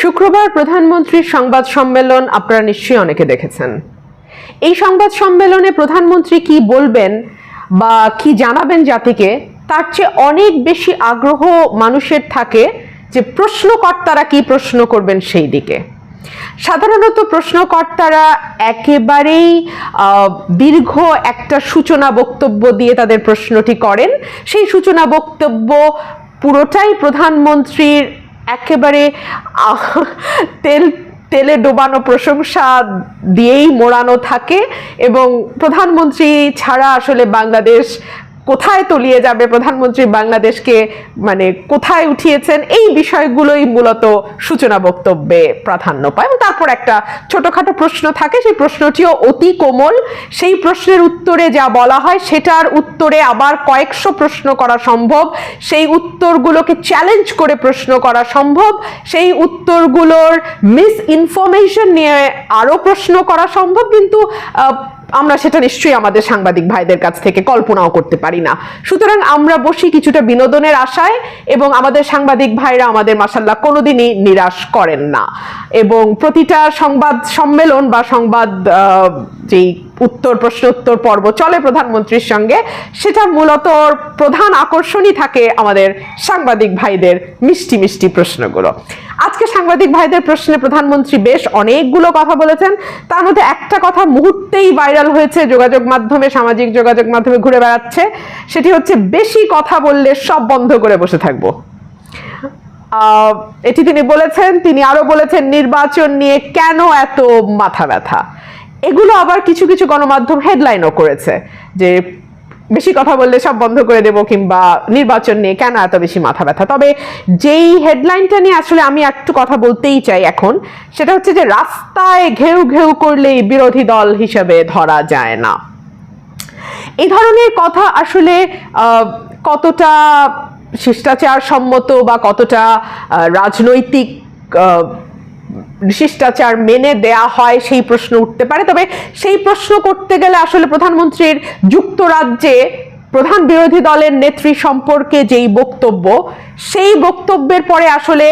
শুক্রবার প্রধানমন্ত্রীর সংবাদ সম্মেলন আপনারা নিশ্চয়ই অনেকে দেখেছেন। এই সংবাদ সম্মেলনে প্রধানমন্ত্রী কি বলবেন বা কি জানাবেন জাতিকে, তার চেয়ে অনেক বেশি আগ্রহ মানুষের থাকে যে প্রশ্নকর্তারা কি প্রশ্ন করবেন সেই দিকে। সাধারণত প্রশ্নকর্তারা একেবারেই দীর্ঘ একটা সূচনা বক্তব্য দিয়ে তাদের প্রশ্নটি করেন। সেই সূচনা বক্তব্য পুরোটাই প্রধানমন্ত্রীর একেবারে তেল তেলে ডোবানো প্রশংসা দিয়েই মোড়ানো থাকে এবং প্রধানমন্ত্রী ছাড়া আসলে বাংলাদেশ কোথায় তলিয়ে যাবে প্রধানমন্ত্রী বাংলাদেশকে? মানে কোথায় উঠিয়েছেন? এই বিষয়গুলোই মূলত সূচনা বক্তব্যে প্রাধান্য পায়। এবং তারপর একটা ছোটখাটো প্রশ্ন থাকে, সেই প্রশ্নটিও অতি কোমল। সেই প্রশ্নের উত্তরে যা বলা হয়, সেটার উত্তরে আবার কয়েকশো প্রশ্ন করা সম্ভব। সেই উত্তরগুলোকে চ্যালেঞ্জ করে প্রশ্ন করা সম্ভব। সেই উত্তরগুলোর মিস ইনফরমেশন নিয়ে আরও প্রশ্ন করা সম্ভব। কিন্তু আমরা সেটা নিশ্চয়ই আমাদের সাংবাদিক ভাইদের কাছ থেকে কল্পনাও করতে পারি না। সুতরাং আমরা বসি কিছুটা বিনোদনের আশায় এবং আমাদের সাংবাদিক ভাইরা আমাদের মাসাল্লাহ কোনোদিনই নিরাশ করেন না। এবং প্রতিটা সংবাদ সম্মেলন বা সংবাদ যেই উত্তর প্রশ্ন, উত্তর পর্ব। চলে প্রধানমন্ত্রীর সঙ্গে। সেটা মূলত প্রধান আকর্ষণই থাকে আমাদের সাংবাদিক ভাইদের মিষ্টি মিষ্টি প্রশ্নগুলো। আজকে সাংবাদিক ভাইদের প্রশ্নে প্রধানমন্ত্রী বেশ অনেকগুলো কথা বলেছেন। তার মধ্যে একটা কথা মুহূর্তেই ভাইরাল হয়েছে, যোগাযোগ মাধ্যমে, সামাজিক যোগাযোগ মাধ্যমে ঘুরে বেড়াচ্ছে। সেটি হচ্ছে, বেশি কথা বললে সব বন্ধ করে বসে থাকব। এটি তিনি বলেছেন, তিনি আরও বলেছেন, নির্বাচন নিয়ে কেন এত মাথা ব্যথা? এগুলো আবার কিছু কিছু গণমাধ্যম হেডলাইনও করেছে, যে বেশি কথা বললে সব বন্ধ করে দেব কিংবা নির্বাচন নিয়ে কেন এত বেশি মাথা ব্যথা? তবে যেই হেডলাইনটা নিয়ে আসলে আমি একটু কথা বলতেই চাই এখন, সেটা হচ্ছে যে রাস্তায় ঘেউ ঘেউ করলেই বিরোধী দল হিসেবে ধরা যায় না। এই ধরনের কথা আসলে কতটা শিষ্টাচার সম্মত বা কতটা রাজনৈতিক শিষ্টাচার মেনে দেয়া হয়, সেই প্রশ্ন উঠতে পারে। তবে সেই প্রশ্ন করতে গেলে আসলে প্রধানমন্ত্রীর যুক্তরাজ্যে প্রধান বিরোধী দলের নেত্রী সম্পর্কে যেই বক্তব্য, সেই বক্তব্যের পরে আসলে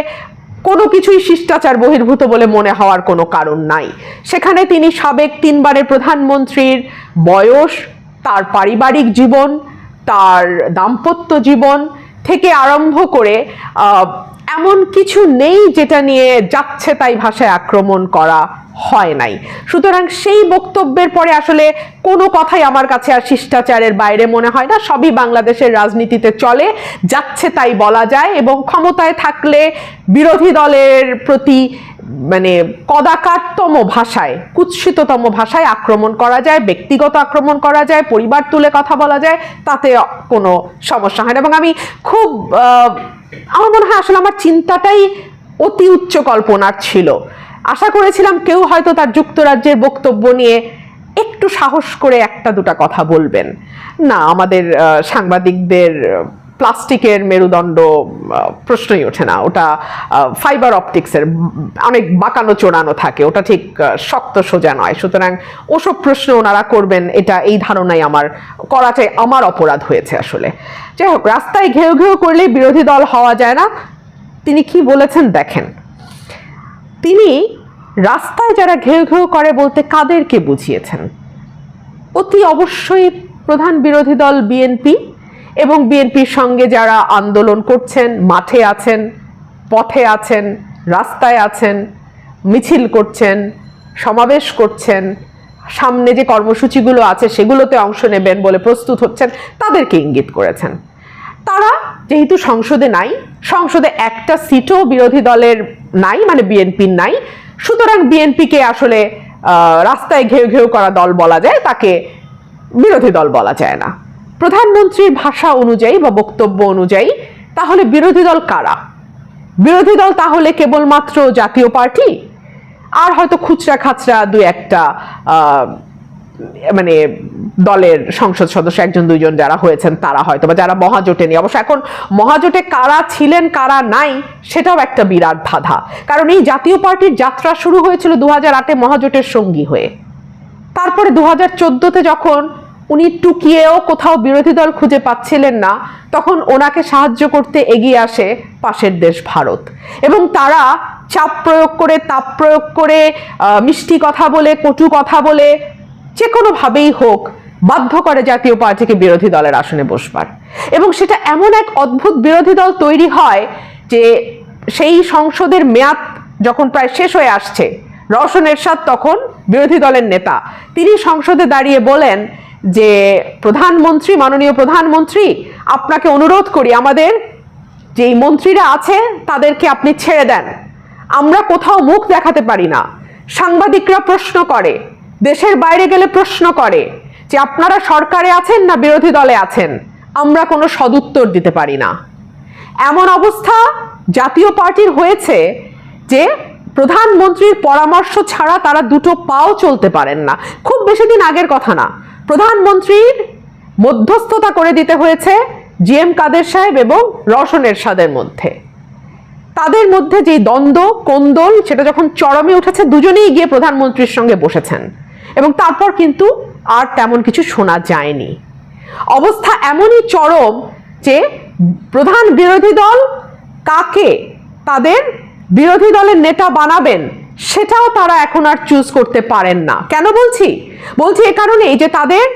কোনো কিছুই শিষ্টাচার বহির্ভূত বলে মনে হওয়ার কোনো কারণ নাই। সেখানে তিনি সাবেক তিনবারের প্রধানমন্ত্রীর বয়স, তার পারিবারিক জীবন, তার দাম্পত্য জীবন থেকে আরম্ভ করে এমন কিছু নেই যেটা নিয়ে যাচ্ছে তাই ভাষায় আক্রমণ করা হয় নাই। সুতরাং সেই বক্তব্যের পরে আসলে কোনো কথাই আমার কাছে আর শিষ্টাচারের বাইরে মনে হয় না। সবই বাংলাদেশের রাজনীতিতে চলে, যাচ্ছে তাই বলা যায় এবং ক্ষমতায় থাকলে বিরোধী দলের প্রতি মানে কদাকারতম ভাষায়, কুৎসিততম ভাষায় আক্রমণ করা যায়, ব্যক্তিগত আক্রমণ করা যায়, পরিবার তুলে কথা বলা যায়, তাতে কোনো সমস্যা হয় না। এবং আমি খুব আমার মনে হয় আসলে আমার চিন্তাটাই অতি উচ্চ কল্পনার ছিল। আশা করেছিলাম কেউ হয়তো তার যুক্তরাজ্যের বক্তব্য নিয়ে একটু সাহস করে একটা দুটা কথা বলবেন। না, আমাদের সাংবাদিকদের প্লাস্টিকের মেরুদণ্ড প্রশ্নই ওঠে না। ওটা ফাইবার অপটিক্সের অনেক বাঁকানো, চোরানো থাকে। ওটা ঠিক শক্ত সোজা নয়। সুতরাং ওসব প্রশ্ন ওনারা করবেন, এটা এই ধারণাই আমার করাটাই আমার অপরাধ হয়েছে আসলে। যাই হোক, রাস্তায় ঘেউ ঘেউ করলে বিরোধী দল হওয়া যায় না। তিনি কি বলেছেন দেখেন। তিনি রাস্তায় যারা ঘেউ ঘেউ করে বলতে কাদেরকে বুঝিয়েছেন? অতি অবশ্যই প্রধান বিরোধী দল বিএনপি এবং বিএনপির সঙ্গে যারা আন্দোলন করছেন, মাঠে আছেন, পথে আছেন, রাস্তায় আছেন, মিছিল করছেন, সমাবেশ করছেন, সামনে যে কর্মসূচিগুলো আছে সেগুলোতে অংশ নেবেন বলে প্রস্তুত হচ্ছেন, তাদেরকে ইঙ্গিত করেছেন। তারা যেহেতু সংসদে নাই, সংসদে একটা সিটও বিরোধী দলের নাই মানে বিএনপির নাই, সুতরাং বিএনপিকে আসলে রাস্তায় ঘেউ ঘেউ করা দল বলা যায়, তাকে বিরোধী দল বলা যায় না। প্রধানমন্ত্রীর ভাষা অনুযায়ী বা বক্তব্য অনুযায়ী, তাহলে বিরোধী দল কারা? বিরোধী দল তাহলে কেবলমাত্র জাতীয় পার্টি? আর হয়তো খুচরা খাচরা দু একটা মানে দলের সংসদ সদস্য একজন দুইজন যারা হয়েছেন তারা হয়তো বা যারা মহাজোটে নিয়ে অবশ্য এখন মহাজোটে কারা ছিলেন, কারা নাই, সেটাও একটা বিরাট ধাঁধা কারণ এই জাতীয় পার্টির যাত্রা শুরু হয়েছিল দু হাজার আটে মহাজোটের সঙ্গী হয়ে। তারপরে দু হাজার চোদ্দোতে যখন উনি টুকিয়েও কোথাও বিরোধী দল খুঁজে পাচ্ছিলেন না, তখন ওনাকে সাহায্য করতে এগিয়ে আসে পাশের দেশ ভারত। এবং তারা চাপ প্রয়োগ করে, তাপ প্রয়োগ করে মিষ্টি কথা বলে, কটু কথা বলে, যে কোনোভাবেই হোক বাধ্য করে জাতীয় পার্টিকে বিরোধী দলের আসনে বসবার। এবং সেটা এমন এক অদ্ভুত বিরোধী দল তৈরি হয় যে সেই সংসদের মেয়াদ যখন প্রায় শেষ হয়ে আসছে রওশন এরশাদ তখন বিরোধী দলের নেতা। তিনি সংসদে দাঁড়িয়ে বলেন যে, প্রধানমন্ত্রী, মাননীয় প্রধানমন্ত্রী, আপনাকে অনুরোধ করি, আমাদের যেই মন্ত্রীরা আছে, তাদেরকে আপনি ছেড়ে দেন। আমরা কোথাও মুখ দেখাতে পারি না। সাংবাদিকরা প্রশ্ন করে, দেশের বাইরে গেলে প্রশ্ন করে যে, আপনারা সরকারে আছেন না বিরোধী দলে আছেন? আমরা কোনো সদুত্তর দিতে পারি না। এমন অবস্থা জাতীয় পার্টির হয়েছে যে প্রধানমন্ত্রীর পরামর্শ ছাড়া তারা দুটো পাও চলতে পারেন না। খুব বেশি দিন আগের কথা না। প্রধানমন্ত্রীর মধ্যস্থতা করে দিতে হয়েছে জি এম কাদের সাহেব এবং রওশন এরশাদের মধ্যে। তাদের মধ্যে যে দ্বন্দ্ব, কোন্দল, সেটা যখন চরমে উঠেছে, দুজনেই গিয়ে প্রধানমন্ত্রীর সঙ্গে বসেছেন। এবং তারপর কিন্তু আর তেমন কিছু শোনা যায়নি। অবস্থা এমনই চরম যে প্রধান বিরোধী দল কাকে তাদের বিরোধী দলের নেতা বানাবেন, সেটাও তারা এখন আর চুজ করতে পারেন না। কেন বলছি? বলছি এ কারণেই যে তাদের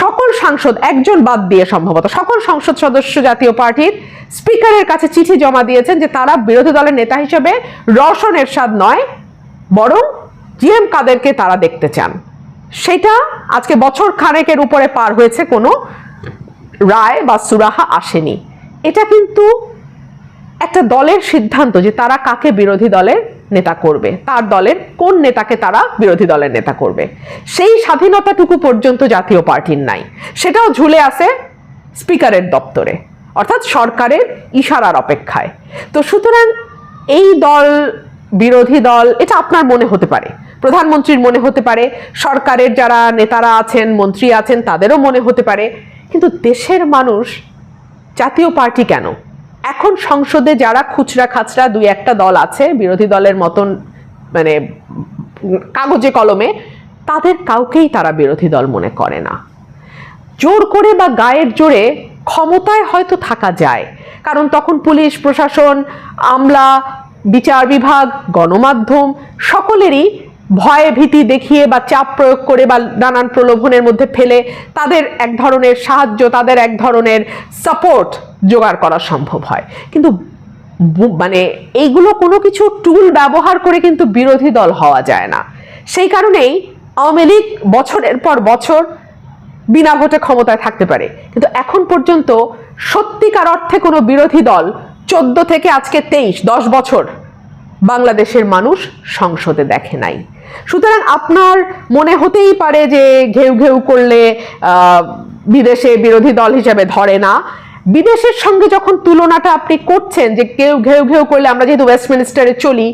সকল সাংসদ, একজন বাদ দিয়ে সম্ভবত, সকল সংসদ সদস্য জাতীয় পার্টির স্পিকারের কাছে চিঠি জমা দিয়েছেন যে তারা বিরোধী দলের নেতা হিসেবে রওশন এরশাদ নয়, বরং জি এম কাদেরকে তারা দেখতে চান। সেটা আজকে বছর খানেকের উপরে পার হয়েছে, কোনো রায় বা সুরাহা আসেনি। এটা কিন্তু একটা দলের সিদ্ধান্ত যে তারা কাকে বিরোধী দলের নেতা করবে, তার দলের কোন নেতাকে তারা বিরোধী দলের নেতা করবে। সেই স্বাধীনতাটুকু পর্যন্ত জাতীয় পার্টির নাই। সেটাও ঝুলে আছে স্পিকারের দপ্তরে, অর্থাৎ সরকারের ইশারার অপেক্ষায়। তো সুতরাং এই দল, বিরোধী দল, এটা আপনার মনে হতে পারে, প্রধানমন্ত্রীর মনে হতে পারে, সরকারের যারা নেতারা আছেন, মন্ত্রী আছেন, তাদেরও মনে হতে পারে। কিন্তু দেশের মানুষ জাতীয় পার্টি কেন? এখন সংসদে যারা খুচরা খাচরা দুই একটা দল আছে, বিরোধী দলের মতন মানে কাগজে কলমে, তাদের কাউকেই তারা বিরোধী দল মনে করে না। জোর করে বা গায়ের জোরে ক্ষমতায় হয়তো থাকা যায়, কারণ তখন পুলিশ, প্রশাসন, আমলা, বিচার বিভাগ, গণমাধ্যম, সকলেরই ভয়ে ভীতি দেখিয়ে বা চাপ প্রয়োগ করে বা নানান প্রলোভনের মধ্যে ফেলে তাদের এক ধরনের সাহায্য, তাদের এক ধরনের সাপোর্ট জোগাড় করা সম্ভব হয়। কিন্তু মানে এইগুলো কোনো কিছু টুল ব্যবহার করে কিন্তু বিরোধী দল হওয়া যায় না। সেই কারণেই আওয়ামী লীগ বছরের পর বছর বিনা ভোটে ক্ষমতায় থাকতে পারে। কিন্তু এখন পর্যন্ত সত্যিকার অর্থে কোনো বিরোধী দল চোদ্দ থেকে আজকে তেইশ, দশ বছর বাংলাদেশের মানুষ সংসদে দেখে নাই। সুতরাং আপনার মনে হতেই পারে যে ঘেউ ঘেউ করলে বিদেশে বিরোধী দল হিসেবে ধরে না। বিদেশের সঙ্গে যখন তুলনাটা আপনি করছেন যে কেউ ঘেউ ঘেউ করলে আমরা যেহেতু ওয়েস্টমিনিস্টারে চলি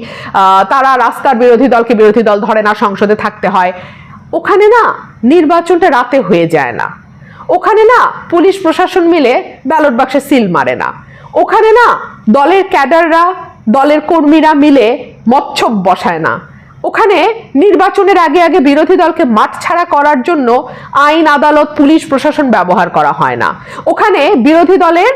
তারা রাস্তার বিরোধী দলকে বিরোধী দল ধরে না, সংসদে থাকতে হয়। ওখানে না নির্বাচনটা রাতে হয়ে যায় না। ওখানে না পুলিশ প্রশাসন মিলে ব্যালট বাক্সে সিল মারে না। ওখানে না দলের ক্যাডাররা, দলের কর্মীরা মিলে মচ্ছব বসায় না। ওখানে নির্বাচনের আগে আগে বিরোধী দলকে মাঠ ছাড়া করার জন্য আইন, আদালত, পুলিশ, প্রশাসন ব্যবহার করা হয় না। ওখানে বিরোধী দলের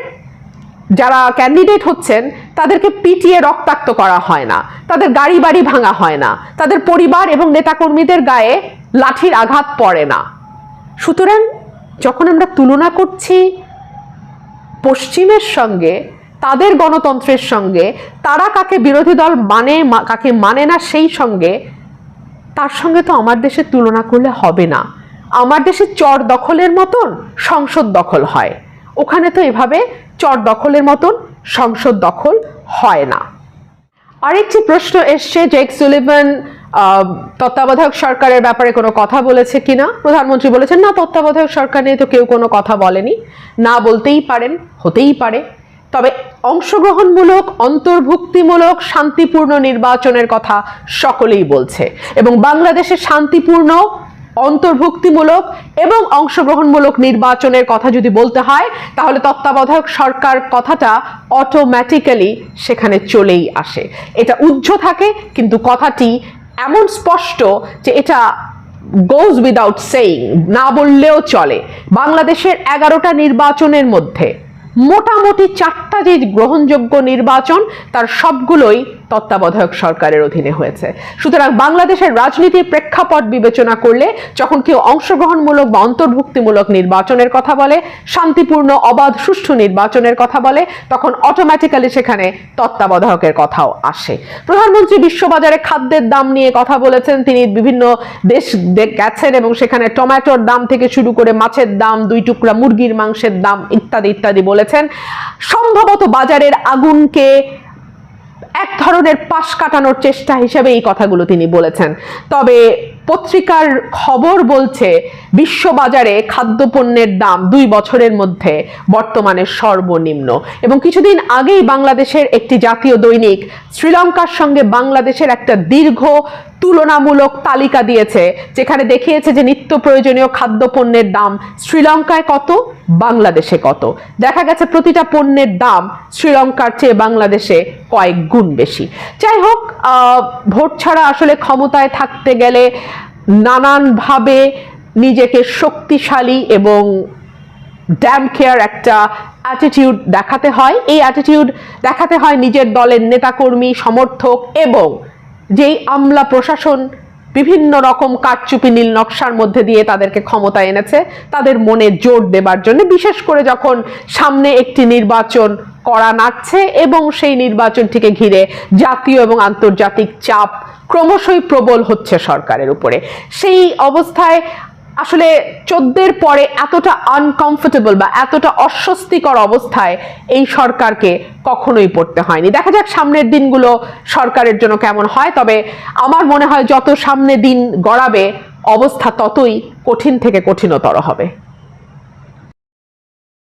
যারা ক্যান্ডিডেট হচ্ছেন, তাদেরকে পিটিয়ে রক্তাক্ত করা হয় না। তাদের গাড়ি বাড়ি ভাঙা হয় না। তাদের পরিবার এবং নেতাকর্মীদের গায়ে লাঠির আঘাত পড়ে না। সুতরাং যখন আমরা তুলনা করছি পশ্চিমের সঙ্গে তাদের গণতন্ত্রের সঙ্গে, তারা কাকে বিরোধী দল মানে কাকে মানে না সেই সঙ্গে, তার সঙ্গে তো আমার দেশের তুলনা করলে হবে না। আমার দেশে চর দখলের মতন সংসদ দখল হয়। ওখানে তো এভাবে চর দখলের মতন সংসদ দখল হয় না। আরেকটি প্রশ্ন এসছে জেক সুলিভান তত্ত্বাবধায়ক সরকারের ব্যাপারে কোনো কথা বলেছে কিনা? প্রধানমন্ত্রী বলেছেন, না, তত্ত্বাবধায়ক সরকার নিয়ে তো কেউ কোনো কথা বলেনি। না বলতেই পারেন, হতেই পারে। তবে অংশগ্রহণমূলক, অন্তর্ভুক্তিমূলক, শান্তিপূর্ণ নির্বাচনের কথা সকলেই বলছে। এবং বাংলাদেশে শান্তিপূর্ণ, অন্তর্ভুক্তিমূলক এবং অংশগ্রহণমূলক নির্বাচনের কথা যদি বলতে হয়, তাহলে তত্ত্বাবধায়ক সরকার কথাটা অটোমেটিক্যালি সেখানে চলেই আসে। এটা উজ্জ্ব থাকে, কিন্তু কথাটি এমন স্পষ্ট যে এটা গোজ উইদাউট সেইং না বললেও চলে। বাংলাদেশের এগারোটা নির্বাচনের মধ্যে মোটামুটি চারটা যে গ্রহণযোগ্য নির্বাচন, তার সবগুলোই তত্ত্বাবধায়ক সরকারের অধীনে হয়েছে। সুতরাং বাংলাদেশের রাজনীতির প্রেক্ষাপট বিবেচনা করলে, যখন কেউ অংশগ্রহণমূলক বা অন্তর্ভুক্তিমূলক নির্বাচনের কথা বলে, শান্তিপূর্ণ, অবাধ, সুষ্ঠু নির্বাচনের কথা বলে, তখন অটোমেটিক্যালি সেখানে তত্ত্বাবধায়কের কথাও আসে। প্রধানমন্ত্রী বিশ্ববাজারে খাদ্যের দাম নিয়ে কথা বলেছেন। তিনি বিভিন্ন দেশ গেছেন এবং সেখানে টমেটোর দাম থেকে শুরু করে মাছের দাম, দুই টুকরা মুরগির মাংসের দাম ইত্যাদি ইত্যাদি বলেছেন। সম্ভবত বাজারের আগুনকে এক ধরনের পাশ কাটানোর চেষ্টা হিসেবে এই কথাগুলো তিনি বলেছেন। তবে পত্রিকার খবর বলছে, বিশ্ববাজারে খাদ্যপণ্যের দাম দুই বছরের মধ্যে বর্তমানে সর্বনিম্ন। এবং কিছুদিন আগেই বাংলাদেশের একটি জাতীয় দৈনিক শ্রীলঙ্কার সঙ্গে বাংলাদেশের একটা দীর্ঘ তুলনামূলক তালিকা দিয়েছে, যেখানে দেখিয়েছে যে নিত্য প্রয়োজনীয় খাদ্যপণ্যের দাম শ্রীলঙ্কায় কত, বাংলাদেশে কত। দেখা গেছে প্রতিটা পণ্যের দাম শ্রীলঙ্কার চেয়ে বাংলাদেশে কয়েক গুণ বেশি। যাই হোক ভোট ছাড়া আসলে ক্ষমতায় থাকতে গেলে নানানভাবে নিজেকে শক্তিশালী এবং ড্যাম কেয়ার একটা অ্যাটিটিউড দেখাতে হয়। এই অ্যাটিটিউড দেখাতে হয় নিজের দলের নেতাকর্মী, সমর্থক এবং যেই আমলা প্রশাসন বিভিন্ন রকম কারচুপি নীল নকশার মধ্যে দিয়ে তাদেরকে ক্ষমতা এনেছে। তাদের মনে জোর দেবার জন্য, বিশেষ করে যখন সামনে একটি নির্বাচন করা নাচ্ছে এবং সেই নির্বাচনটিকে ঘিরে জাতীয় এবং আন্তর্জাতিক চাপ ক্রমশই প্রবল হচ্ছে সরকারের উপরে। সেই অবস্থায় আসলে চোদ্দের পরে এতটা আনকমফোর্টেবল বা এতটা অস্বস্তিকর অবস্থায় এই সরকারকে কখনোই পড়তে হয়নি। দেখা যাক সামনের দিনগুলো সরকারের জন্য কেমন হয়, তবে আমার মনে হয় যত সামনে দিন গড়াবে, অবস্থা ততই কঠিন থেকে কঠিনতর হবে।